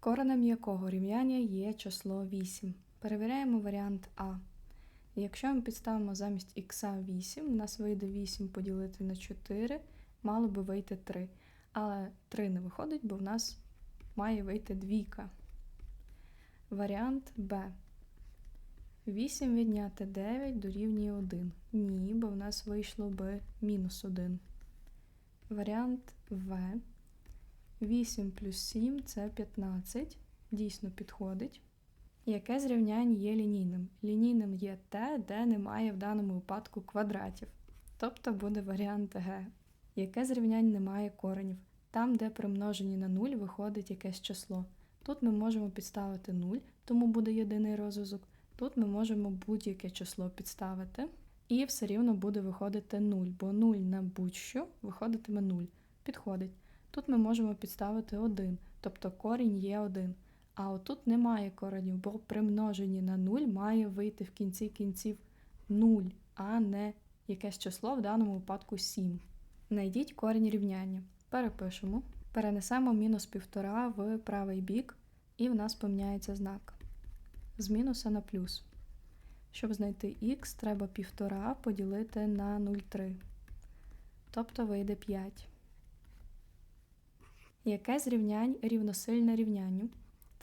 Коренем якого рівняння є число 8. Перевіряємо варіант А. Якщо ми підставимо замість х 8, у нас вийде 8 поділити на 4, мало би вийти 3. Але 3 не виходить, бо в нас має вийти двійка. Варіант Б. 8 відняти 9 дорівнює 1. Ні, бо в нас вийшло би мінус 1. Варіант В. 8 плюс 7 це 15. Дійсно підходить. Яке з рівнянь є лінійним? Лінійним є те, де немає в даному випадку квадратів. Тобто буде варіант Г. Яке з рівнянь не коренів? Там, де при множенні на 0 виходить якесь число. Тут ми можемо підставити 0, тому буде єдиний розв'язок. Тут ми можемо будь-яке число підставити, і все рівно буде виходити 0, бо 0 на будь-що виходитиме 0. Підходить. Тут ми можемо підставити 1, тобто корінь є 1. А отут немає коренів, бо при множенні на 0 має вийти в кінці кінців 0, а не якесь число, в даному випадку 7. Найдіть корінь рівняння. Перепишемо. Перенесемо мінус 1,5 в правий бік, і в нас поміняється знак. З мінуса на плюс. Щоб знайти х, треба 1,5 поділити на 0,3. Тобто вийде 5. Яке з рівнянь рівносильне рівнянню?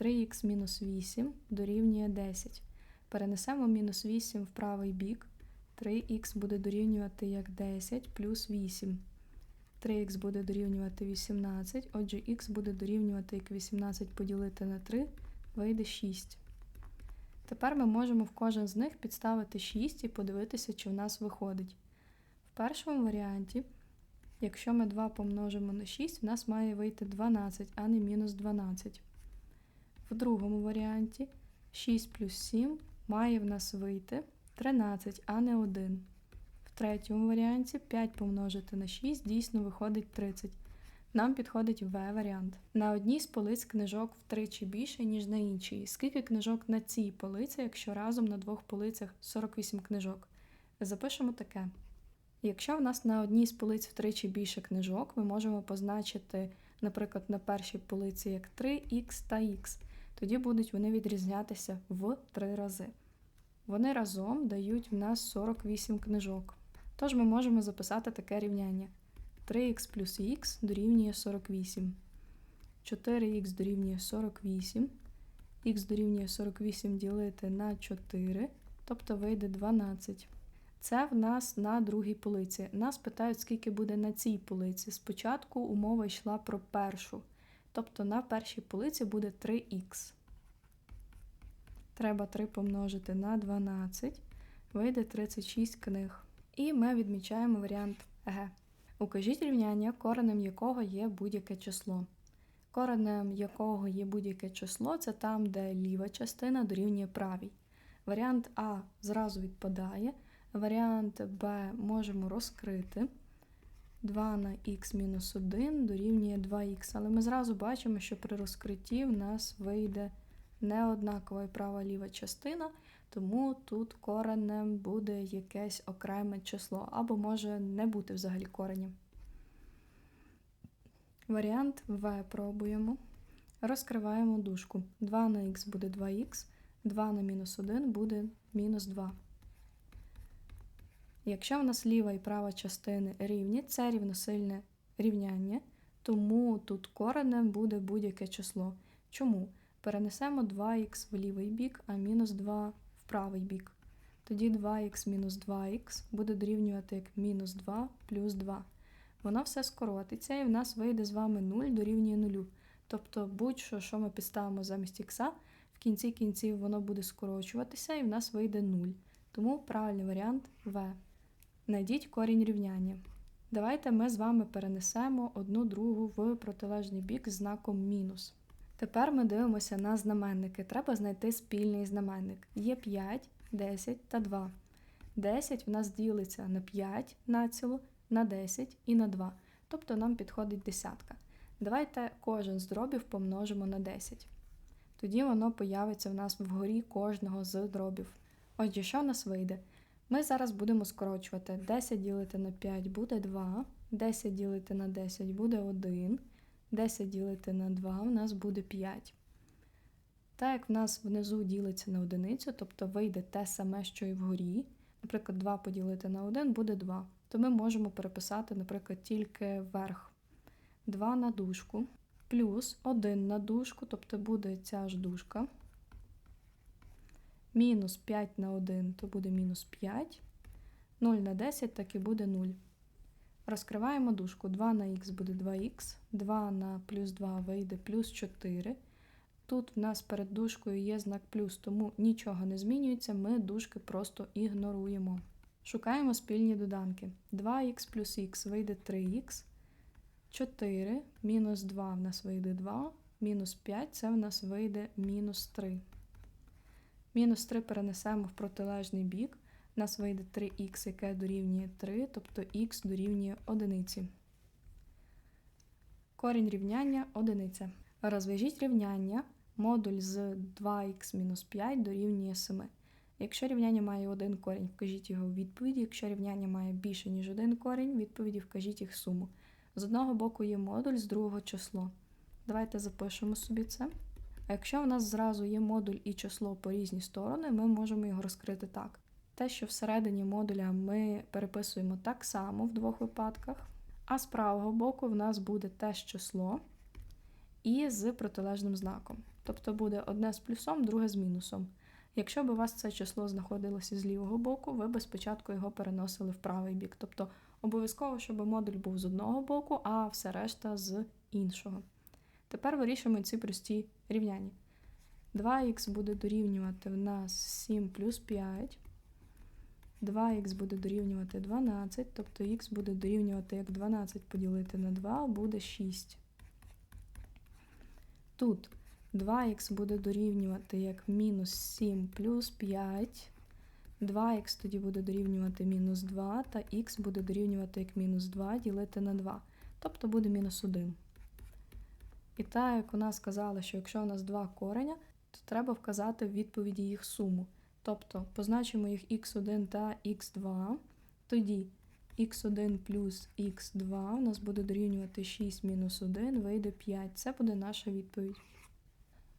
3х мінус 8 дорівнює 10. Перенесемо мінус 8 в правий бік. 3х буде дорівнювати як 10 плюс 8. 3х буде дорівнювати 18, отже, х буде дорівнювати як 18 поділити на 3, вийде 6. Тепер ми можемо в кожен з них підставити 6 і подивитися, чи в нас виходить. В першому варіанті, якщо ми 2 помножимо на 6, в нас має вийти 12, а не мінус 12. В другому варіанті 6 плюс 7 має в нас вийти 13, а не 1. В третьому варіанті 5 помножити на 6 дійсно виходить 30. Нам підходить В варіант. На одній з полиць книжок втричі більше, ніж на іншій. Скільки книжок на цій полиці, якщо разом на двох полицях 48 книжок? Запишемо таке. Якщо в нас на одній з полиць втричі більше книжок, ми можемо позначити, наприклад, на першій полиці як 3х та х. Тоді будуть вони відрізнятися в 3 рази. Вони разом дають в нас 48 книжок. Тож ми можемо записати таке рівняння. 3х плюс х дорівнює 48. 4х дорівнює 48. Х дорівнює 48 ділити на 4, тобто вийде 12. Це в нас на другій полиці. Нас питають, скільки буде на цій полиці. Спочатку умова йшла про першу. Тобто на першій полиці буде 3х. Треба 3 помножити на 12, вийде 36 книг. І ми відмічаємо варіант Г. Укажіть рівняння, коренем якого є будь-яке число. Коренем якого є будь-яке число це там, де ліва частина дорівнює правій. Варіант А зразу відпадає. Варіант Б можемо розкрити. 2 на х-1 дорівнює 2х. Але ми зразу бачимо, що при розкритті в нас вийде неоднакова і права ліва частина, тому тут коренем буде якесь окреме число, або може не бути взагалі коренем. Варіант В пробуємо. Розкриваємо дужку. 2 на х буде 2х, 2 на мінус 1 буде мінус 2. Якщо в нас ліва і права частини рівні, це рівносильне рівняння, тому тут коренем буде будь-яке число. Чому? Перенесемо 2х в лівий бік, а мінус 2 в правий бік. Тоді 2х мінус 2х буде дорівнювати як мінус 2 плюс 2. Воно все скоротиться, і в нас вийде з вами 0 дорівнює 0. Тобто будь-що, що ми підставимо замість х, в кінці кінців воно буде скорочуватися, і в нас вийде 0. Тому правильний варіант В. Найдіть корінь рівняння. Давайте ми з вами перенесемо одну другу в протилежний бік з знаком мінус. Тепер ми дивимося на знаменники. Треба знайти спільний знаменник. Є 5, 10 та 2. 10 в нас ділиться на 5 націло, на 10 і на 2. Тобто нам підходить десятка. Давайте кожен з дробів помножимо на 10. Тоді воно появиться в нас вгорі кожного з дробів. Отже, що в нас вийде? Ми зараз будемо скорочувати 10 ділити на 5 буде 2, 10 ділити на 10 буде 1, 10 ділити на 2 у нас буде 5. Так як в нас внизу ділиться на одиницю, тобто вийде те саме, що і вгорі. Наприклад, 2 поділити на 1 буде 2. То ми можемо переписати, наприклад, тільки верх 2 на дужку, плюс 1 на дужку, тобто буде ця ж дужка. Мінус 5 на 1, то буде мінус 5. 0 на 10, так і буде 0. Розкриваємо дужку. 2 на х буде 2х, 2 на плюс 2 вийде плюс 4. Тут в нас перед дужкою є знак плюс, тому нічого не змінюється, ми дужки просто ігноруємо. Шукаємо спільні доданки. 2х плюс х вийде 3х, 4, мінус 2 в нас вийде 2, мінус 5 це в нас вийде мінус 3. Мінус 3 перенесемо в протилежний бік. У нас вийде 3х, яке дорівнює 3, тобто х дорівнює 1. Корінь рівняння одиниця. Розв'яжіть рівняння. Модуль з 2х-5 дорівнює 7. Якщо рівняння має один корінь, вкажіть його у відповіді. Якщо рівняння має більше, ніж один корінь, відповіді вкажіть їх суму. З одного боку є модуль, з другого число. Давайте запишемо собі це. А якщо у нас зразу є модуль і число по різні сторони, ми можемо його розкрити так. Те, що всередині модуля ми переписуємо так само в двох випадках, а з правого боку в нас буде теж число і з протилежним знаком. Тобто буде одне з плюсом, друге з мінусом. Якщо б у вас це число знаходилося з лівого боку, ви б спочатку його переносили в правий бік. Тобто обов'язково, щоб модуль був з одного боку, а все решта з іншого. Тепер вирішуємо ці прості рівняння. 2х буде дорівнювати в нас 7 плюс 5. 2х буде дорівнювати 12, тобто х буде дорівнювати як 12 поділити на 2, буде 6. Тут 2х буде дорівнювати як мінус 7 плюс 5. 2х тоді буде дорівнювати мінус 2, та х буде дорівнювати як мінус 2 ділити на 2. Тобто буде мінус 1. І так, як у нас сказали, що якщо у нас два кореня, то треба вказати в відповіді їх суму. Тобто позначимо їх х1 та х2. Тоді х1 плюс х2 у нас буде дорівнювати 6 мінус 1, вийде 5. Це буде наша відповідь.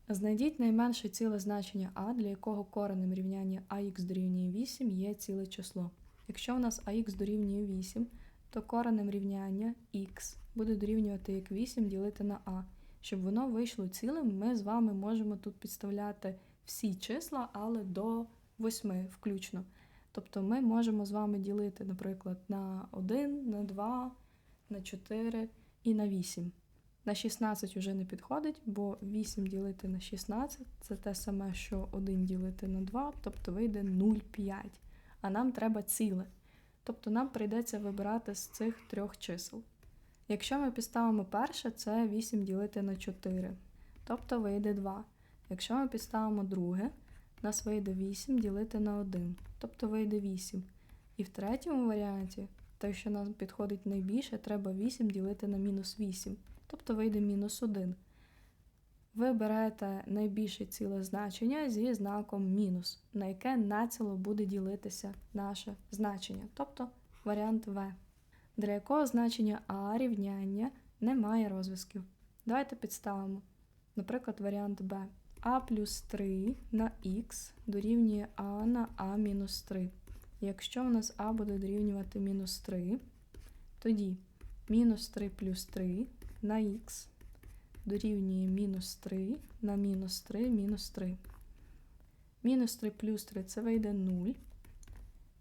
Знайдіть найменше ціле значення а, для якого коренем рівняння ax дорівнює 8 є ціле число. Якщо у нас ax дорівнює 8, то коренем рівняння x буде дорівнювати як 8 ділити на а. Щоб воно вийшло цілим, ми з вами можемо тут підставляти всі числа, але до 8 включно. Тобто ми можемо з вами ділити, наприклад, на 1, на 2, на 4 і на 8. На 16 вже не підходить, бо 8 ділити на 16 це те саме, що 1 ділити на 2, тобто вийде 0,5. А нам треба ціле. Тобто нам прийдеться вибирати з цих трьох чисел. Якщо ми підставимо перше, це 8 ділити на 4, тобто вийде 2. Якщо ми підставимо друге, у нас вийде 8 ділити на 1, тобто вийде 8. І в третьому варіанті, те, що нам підходить найбільше, треба 8 ділити на мінус 8, тобто вийде мінус 1. Ви берете найбільше ціле значення зі знаком мінус, на яке націло буде ділитися наше значення, тобто варіант В для якого значення А рівняння не має розв'язків. Давайте підставимо, наприклад, варіант Б. А плюс 3 на х дорівнює А на А мінус 3. Якщо у нас А буде дорівнювати мінус 3, тоді мінус 3 плюс 3 на х дорівнює мінус 3 на мінус 3 мінус 3. Мінус 3 плюс 3 це вийде 0.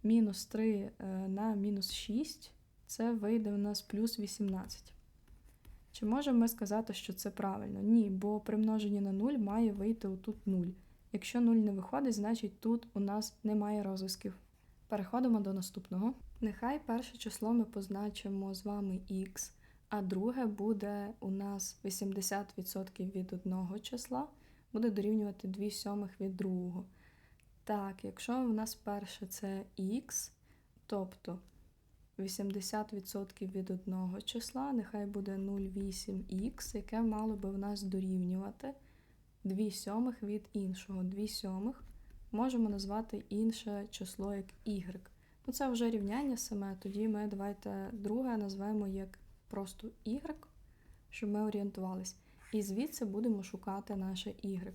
Мінус 3 е, на мінус 6 це вийде у нас плюс 18. Чи можемо ми сказати, що це правильно? Ні, бо при множенні на 0 має вийти отут 0. Якщо 0 не виходить, значить тут у нас немає розв'язків. Переходимо до наступного. Нехай перше число ми позначимо з вами х, а друге буде у нас 80% від одного числа, буде дорівнювати 2 сьомих від другого. Так, якщо у нас перше це х, тобто 80% від одного числа, нехай буде 0,8х, яке мало би в нас дорівнювати 2 сьомих від іншого. 2 сьомих можемо назвати інше число як y. Ну, Це вже рівняння саме, тоді ми давайте друге назвемо як просто y, щоб ми орієнтувались. І звідси будемо шукати наше y.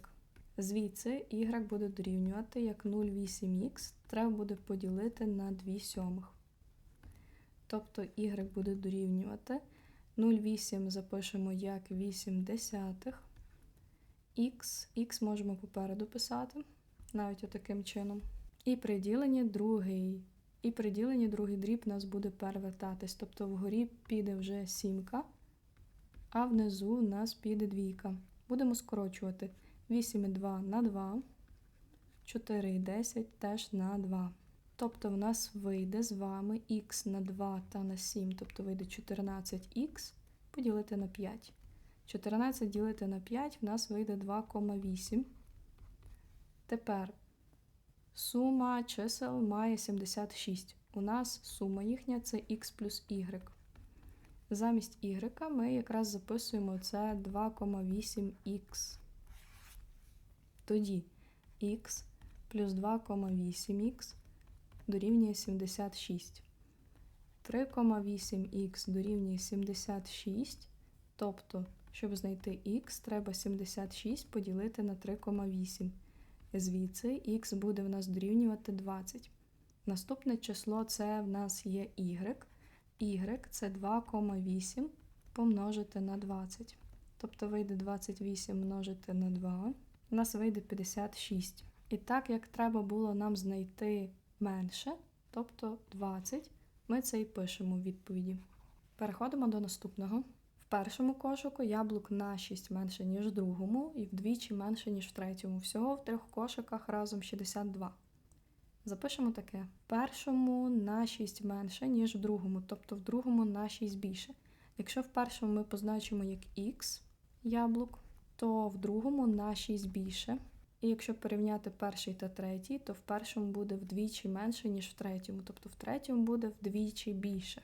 Звідси y буде дорівнювати як 0,8х треба буде поділити на 2 сьомих. Тобто y буде дорівнювати 0,8 запишемо як 8 десятих. Х, х можемо попереду писати, навіть отаким чином. І при діленні другий. І при другий дріб нас буде перевертатись. Тобто вгорі піде вже сімка, а внизу у нас піде двійка. Будемо скорочувати 8,2 на 2, 4 і 10 теж на 2. Тобто в нас вийде з вами х на 2 та на 7, тобто вийде 14х поділити на 5. 14 ділити на 5 в нас вийде 2,8. Тепер сума чисел має 76. У нас сума їхня це х плюс y. Замість y ми якраз записуємо це 2,8х. Тоді х плюс 2,8х дорівнює 76. 3,8х дорівнює 76. Тобто, щоб знайти х, треба 76 поділити на 3,8. Звідси х буде в нас дорівнювати 20. Наступне число це в нас є y. y це 2,8 помножити на 20. Тобто вийде 28 множити на 2. У нас вийде 56. І так як треба було нам знайти менше, тобто 20, ми це і пишемо в відповіді. Переходимо до наступного. В першому кошику яблук на 6 менше, ніж в другому, і вдвічі менше, ніж в третьому. Всього в трьох кошиках разом 62. Запишемо таке: в першому на 6 менше, ніж в другому, тобто в другому на 6 більше. Якщо в першому ми позначимо як х яблук, то в другому на 6 більше. І якщо порівняти перший та третій, то в першому буде вдвічі менше, ніж в третьому, тобто в третьому буде вдвічі більше.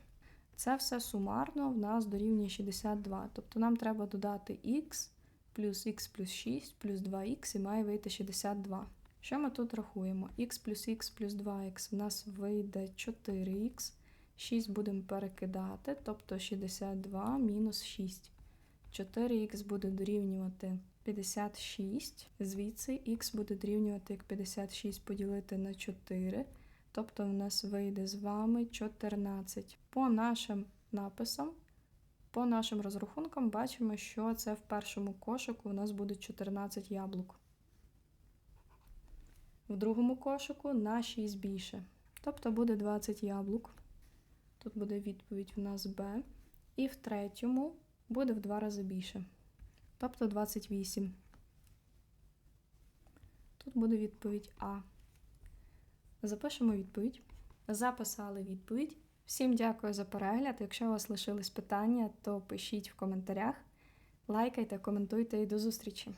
Це все сумарно в нас дорівнює 62. Тобто нам треба додати х плюс х плюс 6 плюс 2х і має вийти 62. Що ми тут рахуємо? х плюс х плюс 2х в нас вийде 4х. 6 будемо перекидати, тобто 62 мінус 6. 4х буде дорівнювати 56. Звідси х буде дорівнювати як 56 поділити на 4. Тобто в нас вийде з вами 14. По нашим написам, по нашим розрахункам, бачимо, що це в першому кошику у нас буде 14 яблук. В другому кошику на 6 більше. Тобто буде 20 яблук. Тут буде відповідь в нас Б. І в третьому буде в два рази більше. Тобто 28. Тут буде відповідь А. Запишемо відповідь. Записали відповідь. Всім дякую за перегляд. Якщо у вас лишились питання, то пишіть в коментарях. Лайкайте, коментуйте і до зустрічі!